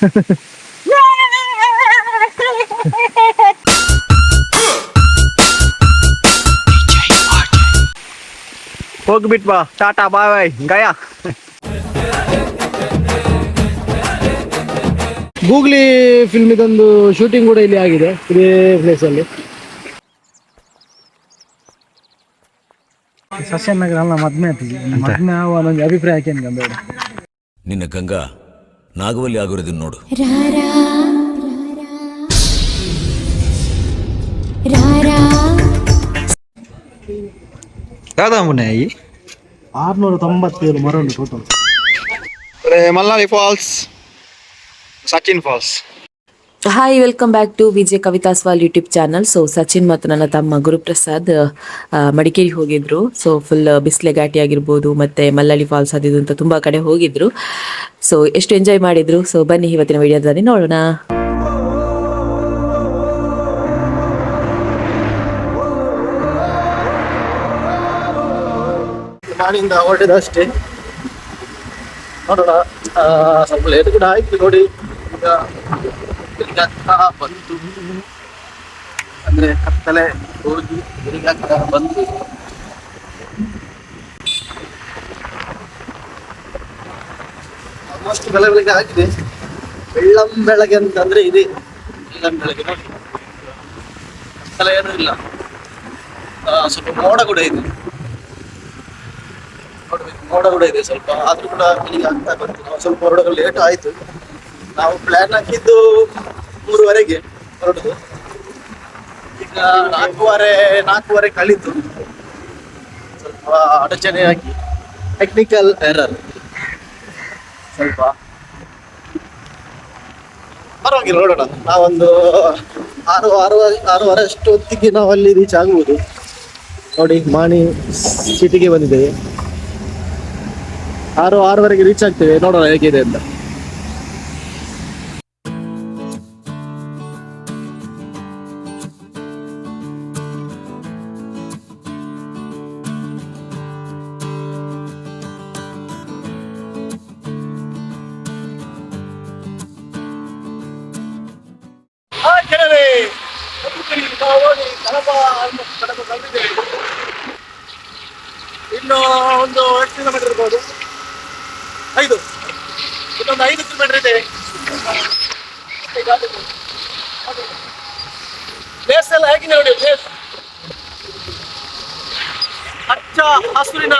ಹೋಗ್ಬಿಟ್ವಾ tata bye bye ಗಯಾ. Googly film ಇದೊಂದು shooting ಕೂಡ ಇಲ್ಲಿ ಆಗಿದೆ ಇದೇ ಪ್ಲೇಸ್ ಅಲ್ಲಿ. ಸಸ್ಯನಗರ ಅಲ್ಲ ಮದ್ಮೆ ಆತಿಗೆ ಮದ್ಮೆ ಒಂದು ಅಭಿಪ್ರಾಯ ಹಾಕೇನು ಗಂಬೇಡ ನಿನ್ನ ಗಂಗಾ ನಾಗವಲ್ಲಿ ಆಗಿರೋದನ್ನ ನೋಡು ರಾರಾ ರಾರಾ ಯಾವ್ದಾ ಮುನ್ನೆ ಈ ಆರ್ನೂರ ತೊಂಬತ್ತೇಳು ಮರ ಉಂಟು hi welcome back to Vijay ಕವಿತಾಸ್ವಾಲ್ YouTube channel so Sachin ಮತ್ತು ನನ್ನ ತಮ್ಮ ಗುರುಪ್ರಸಾದ್ ಮಡಿಕೇರಿ ಹೋಗಿದ್ರು. ಸೊ ಫುಲ್ ಬಿಸಿಲೆ ಘಾಟಿ ಆಗಿರ್ಬೋದು ಮತ್ತೆ ಮಲ್ಲಳ್ಳಿ ಫಾಲ್ಸ್ ಅದು ಇದು ಅಂತ ತುಂಬ ಕಡೆ ಹೋಗಿದ್ರು. ಸೊ ಎಷ್ಟು ಎಂಜಾಯ್ ಮಾಡಿದ್ರು? ಸೊ ಬನ್ನಿ ಇವತ್ತಿನ ವಿಡಿಯೋದಲ್ಲಿ ನೋಡೋಣ. ಅಷ್ಟೇ. ನೋಡೋಣ ಸ್ವಲ್ಪ ಲೇಟ್ ಕೂಡ ಆಯ್ತು ನೋಡಿ. ಬೆಳಿಗ್ಗೆ ಬಂತು ಅಂದ್ರೆ ಕತ್ತಲೆ ಹೋಗಿ ಆಗ್ತಾ ಬಂತು ಆಲ್ಮೋಸ್ಟ್ ಬೆಳೆ ಬೆಳಗ್ಗೆ ಆಗಿದೆ ಬೆಳ್ಳಂ ಬೆಳಗ್ಗೆ ಅಂತಂದ್ರೆ ಇದೆ ಬೆಳ್ಳಂ ಬೆಳಗ್ಗೆ ನೋಡಿ ಕತ್ತಲೆ ಏನೂ ಇಲ್ಲ ಸ್ವಲ್ಪ ಮೋಡ ಕೂಡ ಇದೆ. ಮೋಡ ಕೂಡ ಇದೆ ಸ್ವಲ್ಪ ಆದ್ರೂ ಕೂಡ ಬೆಳಿಗ್ಗೆ ಆಗ್ತಾ ಬಂತು. ನಾವು ಸ್ವಲ್ಪ ಹೊರಡಲು ಲೇಟ್ ಆಯ್ತು. ನಾವು ಪ್ಲಾನ್ ಹಾಕಿದ್ದು ಮೂರುವರೆಗೆ ಹೊರಡುದು ಈಗ ನಾಲ್ಕೂವರೆ ನಾಲ್ಕೂವರೆ ಕಳೀತು. ಸ್ವಲ್ಪ ಆಗಿ ಟೆಕ್ನಿಕಲ್ ಎರರ್ ಸ್ವಲ್ಪ ಪರವಾಗಿಲ್ಲ, ನೋಡೋಣ. ನಾವೊಂದು ಆರು ಆರು ಆರೂವರೆ ಅಷ್ಟು ಹೊತ್ತಿಗೆ ನಾವು ಅಲ್ಲಿ ರೀಚ್ ಆಗ್ಬೋದು. ನೋಡಿ, ಮಾಣಿ ಸಿಟಿಗೆ ಬಂದಿದ್ದೇವೆ ಆರು, ಆರೂವರೆಗೆ ರೀಚ್ ಆಗ್ತೇವೆ. ನೋಡೋಣ ಹೇಗಿದೆ ಅಂತ. ಇನ್ನು ಒಂದು ಎಷ್ಟು ಕಿಲೋಮೀಟರ್ ಇರ್ಬೋದು? ಐದು. ಇನ್ನೊಂದು ಐದು ಕಿಲೋಮೀಟರ್ ಇದೆ. ಪ್ಲೇಸ್ ಎಲ್ಲ ಹೇಗೆ ನೋಡಿ ಪ್ಲೇಸ್ ಅಚ್ಚ ಹಸುರಿನ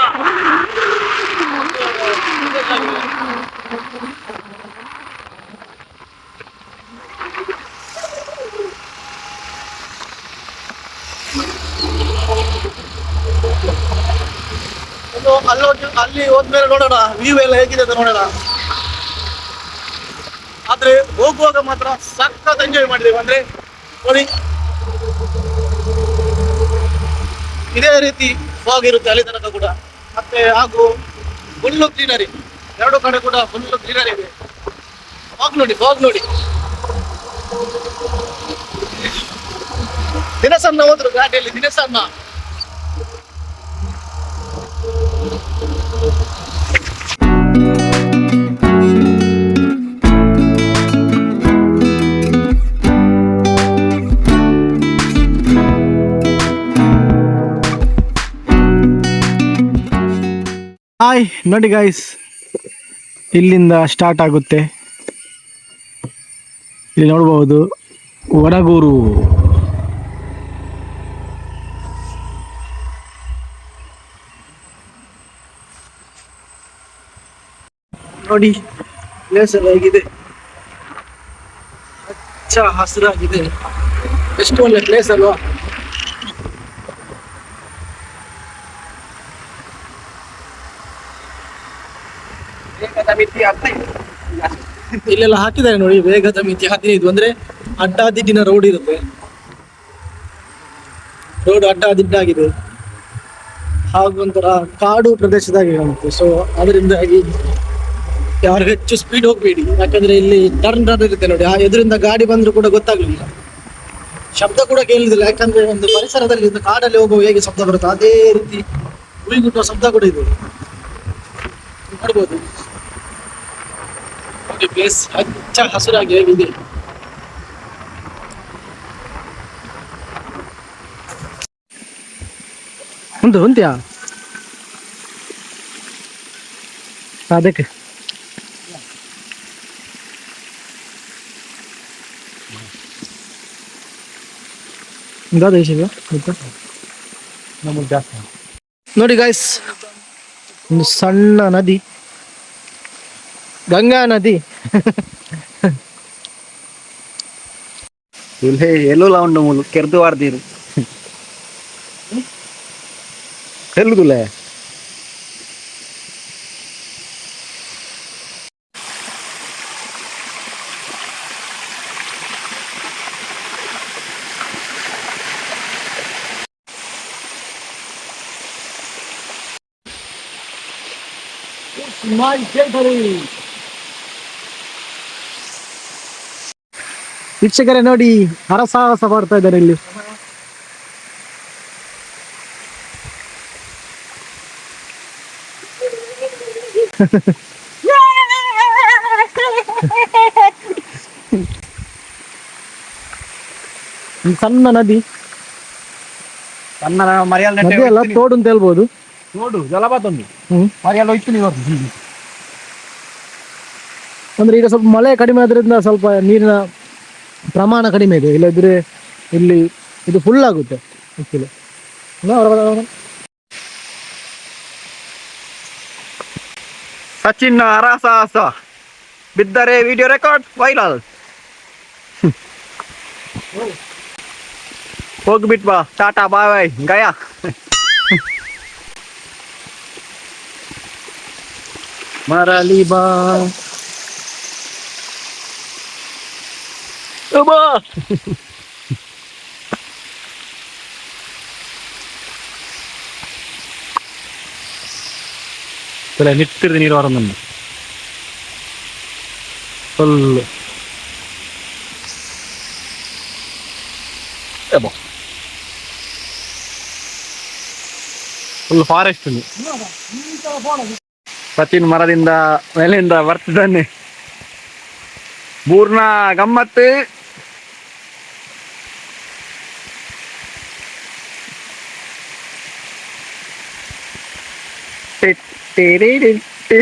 ಒಂದು ಅಲ್ಲೋಗಿ ಅಲ್ಲಿ ಹೋದ್ಮೇಲೆ ನೋಡೋಣ, ವ್ಯೂ ಎಲ್ಲ ಹೇಗಿದೆ ಅಂತ ನೋಡೋಣ. ಆದ್ರೆ ಹೋಗುವಾಗ ಮಾತ್ರ ಸಖತ್ ಎಂಜಾಯ್ ಮಾಡಿದೆವು ಅಂದ್ರೆ ನೋಡಿ, ಇದೇ ರೀತಿ ಫಾಗ್ ಇರುತ್ತೆ ಅಲ್ಲಿ ತನಕ ಕೂಡ. ಮತ್ತೆ ಹಾಗೂ ಫುಲ್ಲು ಗ್ರೀನರಿ ಎರಡು ಕಡೆ ಕೂಡ ಫುಲ್ಲು ಗ್ರೀನರಿ ಇದೆ. ಫಾಗ್ ನೋಡಿ ಫಾಗ್ ನೋಡಿ. ದಿನಸನ್ನ ಹೋದ್ರು ಗಾಡಿಯಲ್ಲಿ ದಿನಸನ್ನ ಹಾಯ್ ನೋಡಿ ಗಾಯ್ಸ್ ಇಲ್ಲಿಂದ ಸ್ಟಾರ್ಟ್ ಆಗುತ್ತೆ. ಇಲ್ಲಿ ನೋಡಬಹುದು ವಡಗೂರು. ನೋಡಿ ಪ್ಲೇಸ್ ಎಲ್ಲ ಹೇಗಿದೆ. ಹಚ್ಚ ಹಸಿರಾಗಿದೆ. ಎಷ್ಟು ಒಳ್ಳೆ ಪ್ಲೇಸ್ ಅಲ್ವಾ? ಇಲ್ಲೆಲ್ಲ ಹಾಕಿದ್ದಾರೆ ನೋಡಿ ವೇಗದ ಮಿತಿ ಹದಿನೈದು ಅಂದ್ರೆ ಅಡ್ಡಾದಿಡ್ಡಿನ ರೋಡ್ ಇರುತ್ತೆ. ರೋಡ್ ಅಡ್ಡಾದಿಡ್ಡಾಗಿದೆ. ಹಾಗೂ ಒಂಥರ ಕಾಡು ಪ್ರದೇಶದಾಗಿರುತ್ತೆ ಸೊ ಅದರಿಂದಾಗಿ ಯಾರು ಹೆಚ್ಚು ಸ್ಪೀಡ್ ಹೋಗ್ಬೇಡಿ. ಯಾಕಂದ್ರೆ ಇಲ್ಲಿ ಟರ್ನ್ ಟರ್ನ್ ಇರುತ್ತೆ ನೋಡಿ. ಆ ಎದುರಿಂದ ಗಾಡಿ ಬಂದ್ರು ಕೂಡ ಗೊತ್ತಾಗ್ಲಿಲ್ಲ. ಶಬ್ದ ಕೂಡ ಕೇಳಿದಿಲ್ಲ. ಯಾಕಂದ್ರೆ ಒಂದು ಪರಿಸರದಲ್ಲಿ ಒಂದು ಕಾಡಲ್ಲಿ ಹೋಗುವ ಹೇಗೆ ಶಬ್ದ ಬರುತ್ತೆ, ಅದೇ ರೀತಿ ಉಳಿಗುಟ್ಟುವ ಶಬ್ದ ಕೂಡ ಇದೆ. ನೋಡ್ಬೋದು. ನೋಡಿ ಪ್ಲೇಸ್ ಹಚ್ಚ ಹಸುರಾಗಿ ಇದೆ ಉಂಟು ಉಂತ್ಯಾ ಅದಕ್ಕೆ. ನೋಡಿ ಗಾಯ್ಸ್ ಒಂದು ಸಣ್ಣ ನದಿ. ಗಂಗಾ ನದಿ ಇಲ್ಲೇ ಎಲ್ಲೂ ಉಂಡು ಮೂಲು ಕೆರ್ದು ವಾರ್ದಿರು ಎಲ್ಗುಲೆ ವೀಕ್ಷಕರೇ ನೋಡಿ ಹರಸಾಹಸ ಮಾಡ್ತಾ ಇದ್ದಾರೆ ಇಲ್ಲಿ. ಸಣ್ಣ ನದಿ. ಸಣ್ಣ ಮರ್ಯಾಲ್ ನದಿ ಅಲ್ಲ ತೋಡು ಅಂತ ಹೇಳ್ಬೋದು. ತೋಡು ಜಲಪಾತ ಒಂದು. ಮರ್ಯಾಲ್ ಹೋಯ್ತು ನೀವು ಅಂದ್ರೆ ಈಗ ಸ್ವಲ್ಪ ಮಳೆ ಕಡಿಮೆ ಆದ್ರಿಂದ ಸ್ವಲ್ಪ ನೀರಿನ ಪ್ರಮಾಣ ಕಡಿಮೆ ಇದೆ, ಇಲ್ಲದಿದ್ರೆ ಇಲ್ಲಿ ಇದು ಫುಲ್ ಆಗುತ್ತೆ ಆಕ್ಚುಲಿ ಸಚಿನ್ ಹರಸಾಹಸ ಬಿದ್ದರೆ ವಿಡಿಯೋ ರೆಕಾರ್ಡ್ ವೈರಲ್ ಹೋಗ್ಬಿಟ್ ಬಾ, ಟಾಟಾ, ಬಾಯ್ ಬಾಯ್, ಗಯಾ. ಮರಳಿ ಬಾ. ಬಾ ನಿಟ್ಟಿರ್ದು ನೀರು ಹೊರನನ್ನು ಫುಲ್ ಫುಲ್ ಫಾರೆಸ್ಟ್ ಸಚಿನ್ ಮರದಿಂದ ಮೇಲಿಂದ ಬರ್ತಿದ್ದಾನೆ ಪೂರ್ಣ ಗಮ್ಮತ್ತು ಟಿ- ಟಿರಿ ಟಿ- ಟಿ.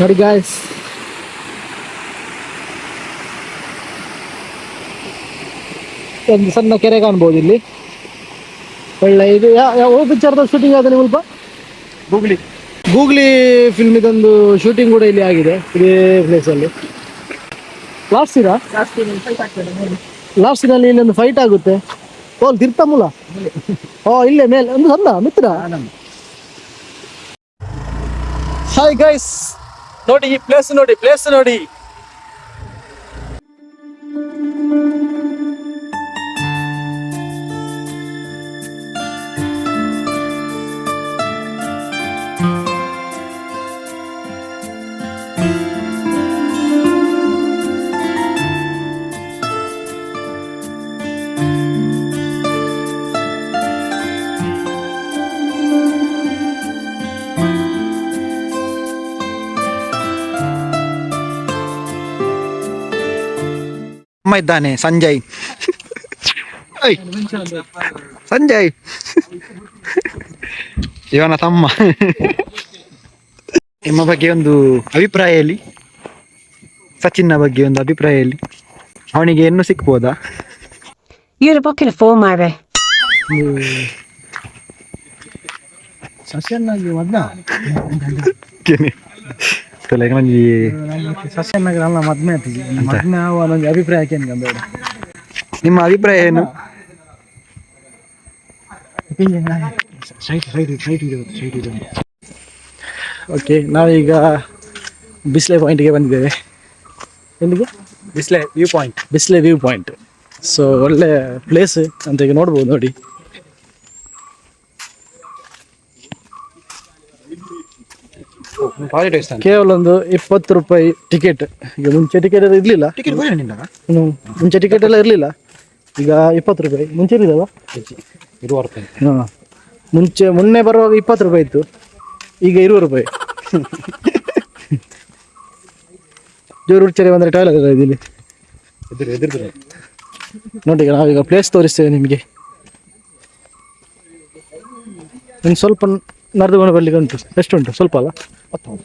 ನೋಡಿ ಗಾಯ್ಸ್ ಒಂದು ಸಣ್ಣ ಕೆರೆ ಕಾಣ್ಬೋದು ಇಲ್ಲಿ? ಒಳ್ಳೆ ಇದು. ಯಾ- ಯಾವ ಪಿಕ್ಚರ್ದ ಶೂಟಿಂಗ್ ಆದ ಸ್ವಲ್ಪ? ಗೂಗ್ಲಿ ಗೂಗ್ಲಿ ಫಿಲ್ಮ್ ಇದೊಂದು ಶೂಟಿಂಗ್ ಕೂಡ ಇಲ್ಲಿ ಆಗಿದೆ ಇದೇ ಪ್ಲೇಸ್ ಅಲ್ಲಿ. ಲಾಸ್ಟ್ ಸೀರಾ ಲಾಸ್ಟ್ನಲ್ಲಿ ಒಂದು ಫೈಟ್ ಆಗುತ್ತೆ. ಓ ತಿರ್ತಮೂಲ ಓ ಇಲ್ಲೇ ಮೇಲೆ ಒಂದು ಸಣ್ಣ ಮಿತ್ರ. ಹಾಯ್ ಗೈಸ್ ನೋಡಿ ಈ ಪ್ಲೇಸ್ ನೋಡಿ ಪ್ಲೇಸ್ ನೋಡಿ. ಅಮ್ಮ ಇದ್ದಾನೆ ಸಂಜಯ್. ಸಂಜಯ್. ಇವನ ತಮ್ಮ. ನಿಮ್ಮ ಬಗ್ಗೆ ಒಂದು ಅಭಿಪ್ರಾಯ ಹೇಳಿ ಸಚಿನ್ನ ಬಗ್ಗೆ ಒಂದು ಅಭಿಪ್ರಾಯ ಹೇಳಿ ಅವನಿಗೆ ಏನು ಸಿಕ್ಬೋದಾ? You're a bucket of four, Mary. ಸಸ್ಯನ್ನಾಗಿ ಮದ್ನ ನಂಗೆ ಈ ಸಸ್ಯನ್ನಾಗಿ ನನ್ನ ಮದ್ಮೆ ಆತಿಜಿ ಮದ್ಮೆ ನಂಗೆ ಅಭಿಪ್ರಾಯ ಹಾಕಿ ಬೇಡ ನಿಮ್ಮ ಅಭಿಪ್ರಾಯ ಏನು ಸೈಟ್ ಸೈಟ್ ಸೈಟ್ ಇದೆ ಸೈಟ್ ಇದೆ ಓಕೆ ನಾವೀಗ ಬಿಸ್ಲೆ ಪಾಯಿಂಟ್ಗೆ ಬಂದಿದ್ದೇವೆ. ಎಲ್ಲಿಗೆ Bisle view point Bisle view point so ಒಳ್ಳೆ ಪ್ಲೇಸ್ ಅಂತ ಈಗ ನೋಡ್ಬೋದು ನೋಡಿ. ಕೇವಲ ಒಂದು ಇಪ್ಪತ್ತು ರೂಪಾಯಿ ಟಿಕೆಟ್ ಈಗ ಮುಂಚೆ ಟಿಕೆಟ್ ಎಲ್ಲ ಇರಲಿಲ್ಲ. ಟಿಕೆಟ್ ಹೋಗಿ ನಿಂದ ಮುಂಚೆ ಟಿಕೆಟ್ ಎಲ್ಲ ಇರಲಿಲ್ಲ. ಈಗ ಇಪ್ಪತ್ತು ರೂಪಾಯಿ. ಮುಂಚೆ ಇರಲಿಲ್ಲ ಹಾಂ. ಮುಂಚೆ ಮೊನ್ನೆ ಬರುವಾಗ ಇಪ್ಪತ್ತು ರೂಪಾಯಿ ಇತ್ತು. ಈಗ ಇರುವ ರೂಪಾಯಿ. ಜೋರು ಉಚ್ಚರಿ ಬಂದರೆ ಟಾಯ್ಲೆಟ್ ಇಲ್ಲಿ ಎದುರು ನೋಡಿ ಈಗ ನಾವೀಗ ಪ್ಲೇಸ್ ತೋರಿಸ್ತೇವೆ ನಿಮಗೆ. ಇನ್ನು ಸ್ವಲ್ಪ ನಡೆದುಕೊಂಡು ಬರ್ಲಿಕ್ಕೆ ಉಂಟು. ಎಷ್ಟು ಉಂಟು? ಸ್ವಲ್ಪ ಅಲ್ಲ? ಹಾಂ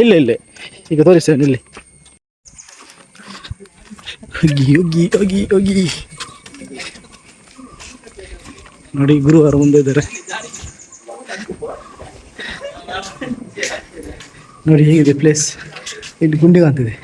ಇಲ್ಲ ಇಲ್ಲೇ. ಈಗ ತೋರಿಸ್ತೇನೆ ಇಲ್ಲಿ. ಹೋಗಿ ಹೋಗಿ ಹೋಗಿ ಹೋಗಿ. ನೋಡಿ ಗುರುವಾರ ಮುಂದೆ ಇದ್ದಾರೆ. ನೋಡಿ ಹೇಗಿದೆ ಪ್ಲೇಸ್ ಇಲ್ಲಿ ಗುಂಡಿ ಕಾಣ್ತಿದೆ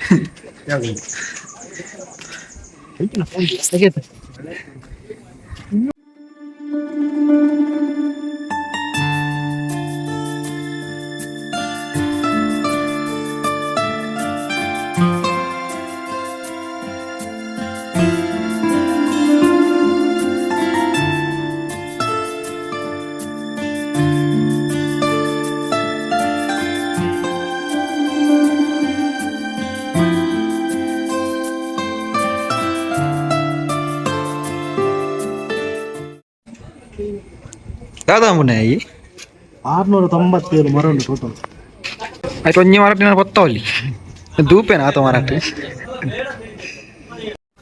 ಈ? ಆರ್ನೂರ ತೊಂಬತ್ತೇಳು ಮರ ಉಂಟು ಟೋಟಲ್ ಆಯ್ತು ಒಂಜಿ ಮರಾಠಿ ನಾನು ಗೊತ್ತಾವಲ್ಲಿ ದೂಪೇನಾ ಆತ ಮರಾಠಿ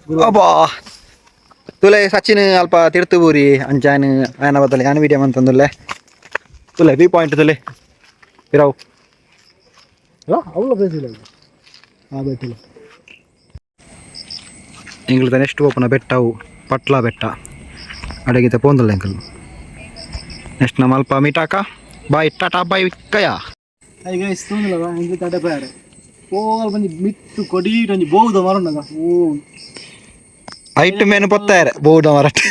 ಅಬ್ಬಾ! ತುಲೆ ಸಚಿನ್ ಅಲ್ಪ ತಿರ್ತು ಬೂರಿ ಅಂಚಾನ್ ಆಯನ ಬತ್ತಲೆ ಯಾನ್ ವಿಡಿಯೋ ಅಂತಂದುಲ್ಲೆ ತುಲೆ ವ್ಯೂ ಪಾಯಿಂಟ್ ತುಲೆ. ಇರಾವು. ಅವಳ ಬೇಸಿಲ್ಲ ಆ ಬೆಟ್ಟಿಲ್ಲ ಎಂಗ್ಲದ ನೆಕ್ಸ್ಟ್ ಓಪನ ಬೆಟ್ಟವು ಪಟ್ಲಾ ಬೆಟ್ಟ. ಅಡಗಿತ ಪೋಂದಲ್ಲ ಎಂಕಲ್ ನೆಕ್ಸ್ಟ್ ನಮ್ಮ ಅಲ್ಪ ಮೀಟಾಕ ಬಾಯ್ ಟಾಟಾ ಬಾಯ್ ಕಯ ಈಗ ಇಸ್ತೊಂದಿಲ್ಲ ಹೆಂಗೆ ತಡೆ ಬೇಡ ಹೋಗಲ್ ಬಂದು ಮಿತ್ತು ಕೊಡಿ ಒಂಜಿ ಬೋದ ಮರ ಉಂಡಗ ಓ ಐಟ್ ಮೇನು ಪತ್ತಾಯರೆ ಮರಾಠಿ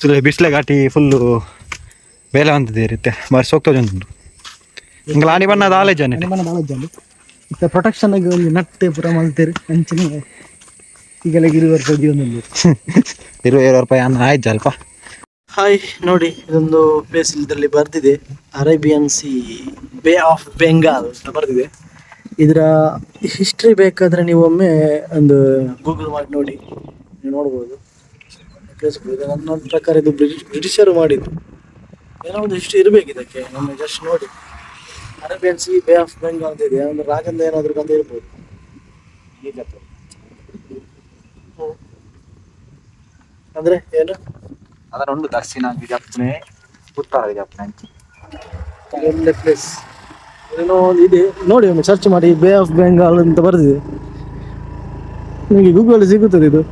ತುಲೆ ಬಿಸ್ಲೆ ಘಾಟಿ ಫುಲ್ಲು ಬೇಲೆ ಅಂತದೆ ಇರುತ್ತೆ ಬಾರಿ ಸೋಕ್ತದೆ ಉಂಟು ಇಂಗ್ಲ ಆನಿ ಬಣ್ಣದ ಆಲೆ ಜನ ಮನೆ ಭಾಳ ಜನ ಇತ್ತ ಪ್ರೊಟೆಕ್ಷನ್ ಆಗಿ ಒಂದು ನಟ್ಟೆ ಪುರ ಮಲ್ತೇರಿ ಅಂಚಿನ ಈಗೆಲ್ಲ ಗಿರಿವರ್ ಸದಿ ಒಂದೊಂದು ಇರುವ ಇರುವ ರೂಪಾಯಿ ಅನ್ನ ಆಯ್ತು ಅಲ್ಪ. ಹಾಯ್ ನೋಡಿ ಇದೊಂದು ಪ್ಲೇಸ್ ಇದರಲ್ಲಿ ಬರ್ತಿದೆ Arabian Sea Bay of Bengal ಅಂತ ಬರೆದಿದೆ. ಇದರ ಹಿಸ್ಟ್ರಿ ಬೇಕಾದರೆ ನೀವು ಒಮ್ಮೆ ಒಂದು ಗೂಗಲ್ ಮಾಡಿ ನೋಡಿ. ನೀವು ನೋಡ್ಬೋದು. ಕೇಳಿಸ್ಬೋದು ನನ್ನ ಪ್ರಕಾರ ಇದು ಬ್ರಿಟಿಷ್ ಬ್ರಿಟಿಷರು ಮಾಡಿದ್ದು. ಏನೋ ಒಂದು ಹಿಸ್ಟ್ರಿ ಇರಬೇಕು ಇದಕ್ಕೆ. ನಮ್ಮ ಜಸ್ಟ್ ನೋಡಿ. Arabian Sea Bay of Bengal ಅಂತ ಇದೆ. ಒಂದು ರಾಜಂದ ಏನಾದರೂ ಅಂತ ಇರ್ಬೋದು ಹ್ಮ್. ಅಂದ್ರೆ ಏನು? ಅದರ ಒಂದು ದಕ್ಷಿಣ ವಿಜಾಪನೆ ಉತ್ತರ ವಿಜಾಪನೆ. ಒಳ್ಳೆ ಪ್ಲೇಸ್ ಏನೋ ಒಂದು ಇದೆ. ನೋಡಿ ಒಮ್ಮೆ ಸರ್ಚ್ ಮಾಡಿ ಬೇ ಆಫ್ ಬೆಂಗಾಲ್ ಅಂತ ಬರೆದಿದೆ. ನಿಮಗೆ ಗೂಗಲ್ ಸಿಗುತ್ತದೆ ಇದು.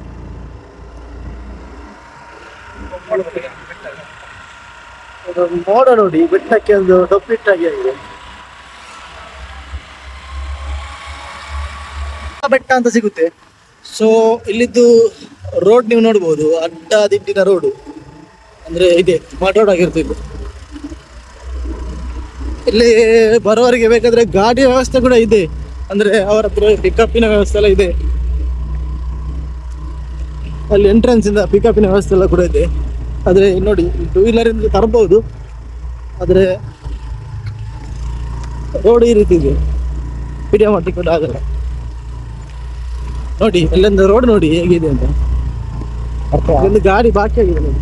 ಮೋಡ ನೋಡಿ ಬೆಟ್ಟಕ್ಕೆ ಒಂದು ಡೊಪ್ಪಿಟ್ಟಾಗಿ ಆಗಿದೆ. ಬೆಟ್ಟ ಅಂತ ಸಿಗುತ್ತೆ. ಸೊ ಇಲ್ಲಿದ್ದು ರೋಡ್ ನೀವು ನೋಡ್ಬೋದು, ಅಡ್ಡ ದಿಡ್ಡಿನ ರೋಡು ಅಂದ್ರೆ ಇದೆ ರೋಡ್ ಆಗಿರ್ತಿದ್ದು ಇಲ್ಲಿ ಬರೋರಿಗೆ ಬೇಕಾದ್ರೆ ಗಾಡಿ ವ್ಯವಸ್ಥೆ ಕೂಡ ಇದೆ. ಅಂದ್ರೆ ಅವರ ಹತ್ರ ಪಿಕಪ್ಪಿನ ವ್ಯವಸ್ಥೆ ಎಲ್ಲ ಇದೆ. ಅಲ್ಲಿ ಎಂಟ್ರೆನ್ಸ್ ಇಂದ ಪಿಕಪ್ಪಿನ ವ್ಯವಸ್ಥೆ ಎಲ್ಲ ಕೂಡ ಇದೆ. ಆದ್ರೆ ನೋಡಿ ಟೂ ವೀಲರ್ ಇಂದ ತರಬಹುದು ಆದ್ರೆ ರೋಡ್ ಈ ರೀತಿ ಇದೆ. ಪಿಡಿಯ ಮಾಡ್ಲಿಕ್ಕೆ ಕೂಡ ಆಗಲ್ಲ. ನೋಡಿ ಅಲ್ಲಿಂದ ರೋಡ್ ನೋಡಿ ಹೇಗಿದೆ ಅಂತ ಒಂದು ಗಾಡಿ ಬಾಕಿ ಆಗಿದೆ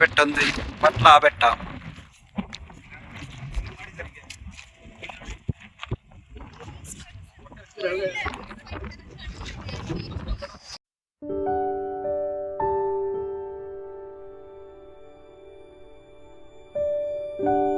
ಬೆಟ್ಟ ಒಂದು ಪಟ್ಲಾ ಬೆಟ್ಟ thank you.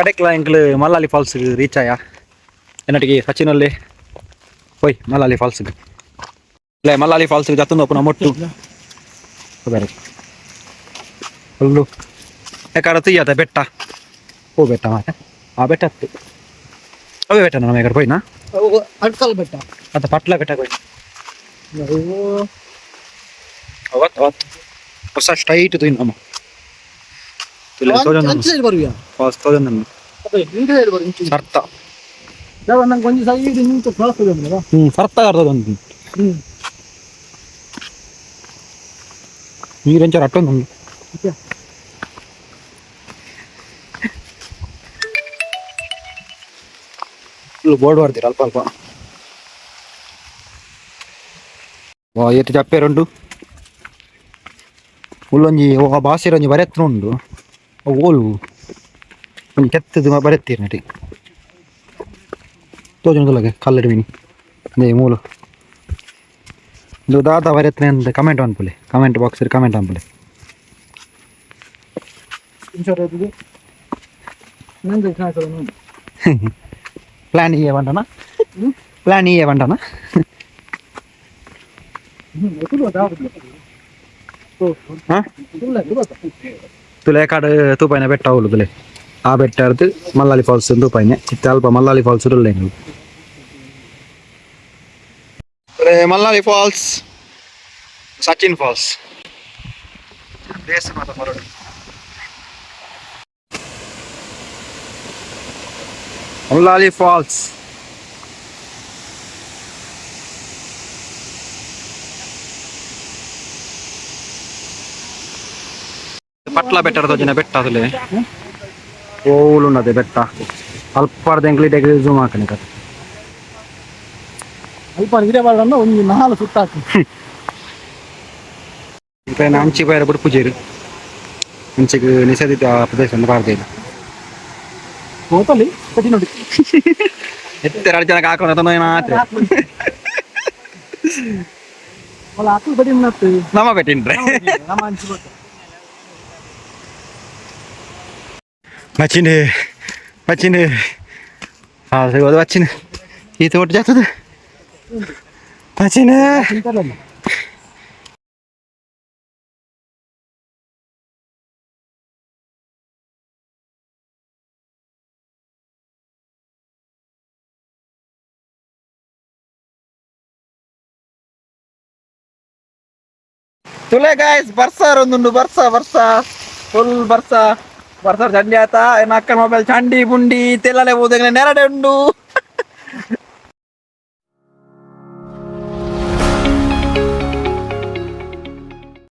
ಕಡೆಕ್ಲ ಎಂಕ್ಲು ಮಲ್ಲಾಲಿ ಫಾಲ್ಸ್ ರೀಚ್ ಆಯ ಎನ್ನಟಿಗೆ ಸಚಿನಲ್ಲಿ ಹೋಯ್ ಮಲ್ಲಾಲಿ ಫಾಲ್ಸ್ಗೆ ಇಲ್ಲ ಮಲ್ಲಾಲಿ ಫಾಲ್ಸ್ಗೆ ಜತ್ತೊಂದು ಒಪ್ಪನ ಮೊಟ್ಟು ಬೇರೆ ಫುಲ್ಲು ಯಾಕಾರ ತುಯ್ಯತ ಬೆಟ್ಟ ಹೋ ಬೆಟ್ಟ ಮಾತೆ ಆ ಬೆಟ್ಟ ಹತ್ತು ಅವೇ ಬೆಟ್ಟ ನಮ್ಮ ಯಾಕಡೆ ಹೋಯ್ನಾ ಅಡ್ಕಲ್ ಬೆಟ್ಟ ಮತ್ತೆ ಪಟ್ಲ ಬೆಟ್ಟ ಹೋಯ್ ನಾವು ಅವತ್ತು ಅವತ್ತು ಹೊಸ ಸ್ಟ್ರೈಟ್ ತುಯ್ ನಮ್ಮ ತುಲೆ ತೋಜನ್ ಅಂಚೆ side ಬರುವಿಯಾ ಫಾಲ್ಸ್ ತೋಜನ್ ನಮ್ಮ ಅದೇ ಇಂಚೆ side ಬರು ಇಂಚೆ ಸರ್ತ ಯಾವ ನಂಗೆ ಒಂದು ಸೈಡ್ ನಿಂತು ಕ್ರಾಸ್ ಇದೆ ಹ್ಞೂ ಸರ್ತ ಕರ್ತದೊಂದು ಹ್ಮ್ ನೀರೆಂಚರ ಅಟ್ಟೊಂದು ಒಂದು ಓಕೆ. ಫುಲ್ ಬೋರ್ಡ್ ಬರ್ತೀರ ಅಲ್ಪ ಅಲ್ಪ ವಾ ಏತು ಚಪ್ಪೇರುಂಡು ಉಳ್ಳೊಂಜಿ ಓ ಬಾಸಿರೊಂಜಿ ಬರೆತ್ರ ಉಂಡು ಅವು ಓಲು ಒಂಜಿ ಕೆತ್ತದು ಬರೆತ್ತೀರಿ ನಟಿ ತೋಜುಂದುಲಗೆ ಕಲ್ಲಡಿ ಮೀನಿ ದೇ ಮೂಲು ಇದು ದಾದ ಬರೆತ್ನೆ ಅಂತ ಕಮೆಂಟ್ ಅನ್ಪುಲೆ ಕಮೆಂಟ್ ಬಾಕ್ಸ್ ಕಮೆಂಟ್ ಅನ್ಪುಲೆ ಇಂಚೋರ್ ಹೋಗುದು ನಂಗೆ ಕಾಣಿಸಲ್ಲ ನೋಡಿ ಪ್ಲಾನ್ ಇಯೇ ಬಂಡನ ಪ್ಲಾನ್ ಇಯೇ ಬಂಡನ ಹ್ಮ್ ಇದು ಗೊತ್ತಾಗುದಿಲ್ಲ ಓ ಹಾ ಇಲ್ಲ ಇದು ಗೊತ್ತಾ ತುಲೆ ಕಾಡು ತೂಪಾಯಿನ ಬೆಟ್ಟ ಅವಳು ತುಲೆ ಆ ಬೆಟ್ಟ ಇರ್ದು ಮಲ್ಲಾಲಿ ಫಾಲ್ಸ್ ತೂಪಾಯಿನೆ ಇತ್ತ ಅಲ್ಪ ಮಲ್ಲಾಲಿ ಫಾಲ್ಸ್ ಇರಲ್ಲ ನೀವು Mallali falls Sachin falls Mallali falls Patla Betta ತೋಜಿನ ಬೆಟ್ಟ ಅದುಲೆ ಓಲುಂಡದೆ ಬೆಟ್ಟ ಅಲ್ಪಾರ್ದ ಎಂಕ್ಲಿ ತೆಗೆದು ಜೂಮ್ ಹಾಕಣಿ ಕತೆ ಅಲ್ಪ ಗಿಡ ಬಾಳನ್ನ ಒಂದು ನಾಲ್ಕು ಸುತ್ತಾಕು ಈಗ ಅಂಚಿ ಬೈರ ಬಿಟ್ಟು ಪೂಜೆರು ಅಂಚಿಗೆ ನಿಷೇಧಿತ ಪ್ರದೇಶ ಬಾರ್ದೆ ಹೋತಲ್ಲಿ ಕಟ್ಟಿ ನೋಡಿ ಎತ್ತರ ಎರಡು ಜನಕ್ಕೆ ಹಾಕೊಂಡು ಅದನ್ನು ಏನಾತ್ರೆ ಅಲ್ಲ ಹಾಕಿ ಬಡಿ ನತ್ತು ನಮ್ಮ ಕಟ್ಟಿನ್ರೆ ನಮ್ಮ ಅಂಚಿ ಗೊತ್ತ ಮಚ್ಚಿನ ಮಚ್ಚಿನ ಹಾಂ ಸಿಗೋದು ಮಚ್ಚಿನ ಈತ ಒಟ್ಟು ಜಾತದ ಮಚ್ಚಿನ ತುಲೆ ಗಾಯ್ಸ್ ಬರ್ಸಾರ್ ಒಂದುಂಡು ಬರ್ಸ ಬರ್ಸ. ಫುಲ್ ಬರ್ಸ. ಬರ್ಸಾರ್ ಚಂಡಿ ಆತ ಅಕ್ಕನ ಮೊಬೈಲ್ ಚಂಡಿ ಬುಂಡಿ ತೆಲ್ಲಲೆ ಹೋದಂಗೆ ನೆರಡೆ ಉಂಡು